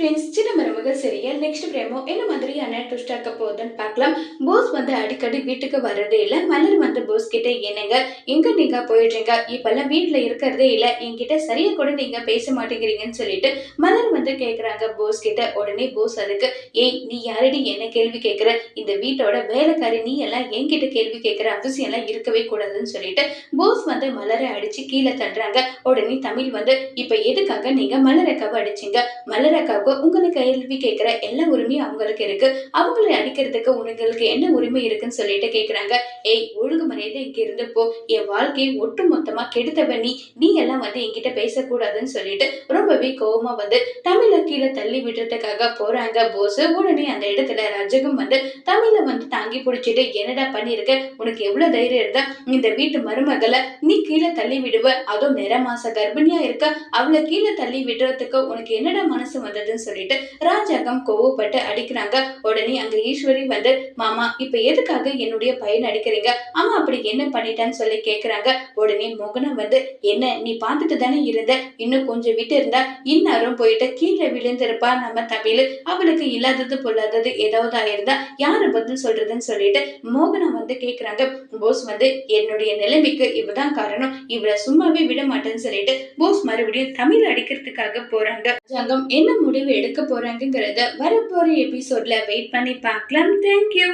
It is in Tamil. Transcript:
ஃப்ரெண்ட்ஸ் சின்ன மருமகள் சரியா நெக்ஸ்ட் பிரேமோ என்ன மாதிரியான ட்விஸ்ட் ஆக்க போகுதுன்னு பார்க்கலாம். போஸ் வந்து அடிக்கடி வீட்டுக்கு வர்றதே இல்லை மலர் வந்து போஸ் கிட்ட என்னங்க எங்க நீங்க போயிடுறீங்க? இப்பெல்லாம் வீட்டுல இருக்கிறதே இல்லை என்கிட்ட சரியா கூட நீங்க பேச மாட்டேங்கிறீங்கன்னு சொல்லிட்டு மலர் வந்து கேக்குறாங்க போஸ் கிட்ட. உடனே போஸ் அதுக்கு ஏய் நீ யாரடி என்ன கேள்வி கேட்கிற இந்த வீட்டோட வேலைக்காரி நீ எல்லாம் என்கிட்ட கேள்வி கேட்கிற அவசியம் எல்லாம் இருக்கவே கூடாதுன்னு சொல்லிட்டு போஸ் வந்து மலரை அடிச்சு கீழே தட்டுறாங்க. உடனே தமிழ் வந்து இப்ப எதுக்காக நீங்க மலரக்காவை அடிச்சீங்க? மலரக்காவுக்கு உங்களுக்கு கேள்வி கேட்குற எல்லா உரிமையும் அவங்களுக்கு இருக்கு. அவங்களை அடிக்கிறதுக்கு உங்களுக்கு என்ன உரிமை இருக்குன்னு சொல்லிட்டு கேட்குறாங்க ஏய் ஒழுங்கு மரியாதை இங்கே இருந்து போ. என் வாழ்க்கையை ஒட்டு மொத்தமாக கெடுத்த பண்ணி நீ எல்லாம் வந்து என்கிட்ட பேசக்கூடாதுன்னு சொல்லிட்டு ரொம்பவே கோபமாக வந்து தமிழை கீழே தள்ளி விடுறதுக்காக போகிறாங்க போஸ் உடனே அந்த இடத்துல ரஜகம் வந்து தமிழை வந்து தாங்கி பிடிச்சிட்டு என்னடா பண்ணியிருக்க உனக்கு எவ்வளோ தைரியம் இருந்தா இந்த வீட்டு மருமகளை நீ கீழே தள்ளி விடுவ. அதுவும் நிற மாச கர்ப்பிணியா இருக்க. அவளை கீழே தள்ளி விடுறதுக்கு உனக்கு என்னடா மனசு வந்ததுன்னு சொல்லிட்டு ராஜாக்கம் கோவப்பட்டு அடிக்கிறாங்க. உடனே அங்க ஈஸ்வரி வந்து மாமா இப்ப எதுக்காக என்னுடைய பையன் அடிக்கிறீங்க? அவன் அப்படி என்ன பண்ணிட்டான்னு சொல்லி கேக்குறாங்க. உடனே மோகனம் வந்து என்ன நீ பார்த்துட்டு தானே இருந்த? இன்னும் கொஞ்சம் விட்டு இருந்தா இன்னாரும் போயிட்டு கீழே விழுந்திருப்பா நம்ம தமிழ் அவளுக்கு இல்லாதது பொல்லாதது ஏதாவது ஆயிருந்தா யாரு பதில் சொல்றதுன்னு சொல்லிட்டு மோகனம் வந்து கேக்குறாங்க. போஸ் வந்து என்னுடைய நிலைமைக்கு இவதான் காரணம். இவளை சும்மாவே விட மாட்டேன்னு சொல்லிட்டு போஸ் மறுபடியும் தமிழ் அடிக்கிறதுக்காக போறாங்க. என்ன முடிவு எடுக்க போறாங்கிறத வரப்போற எபிசோட்ல வெயிட் பண்ணி பார்க்கலாம். தேங்க்யூ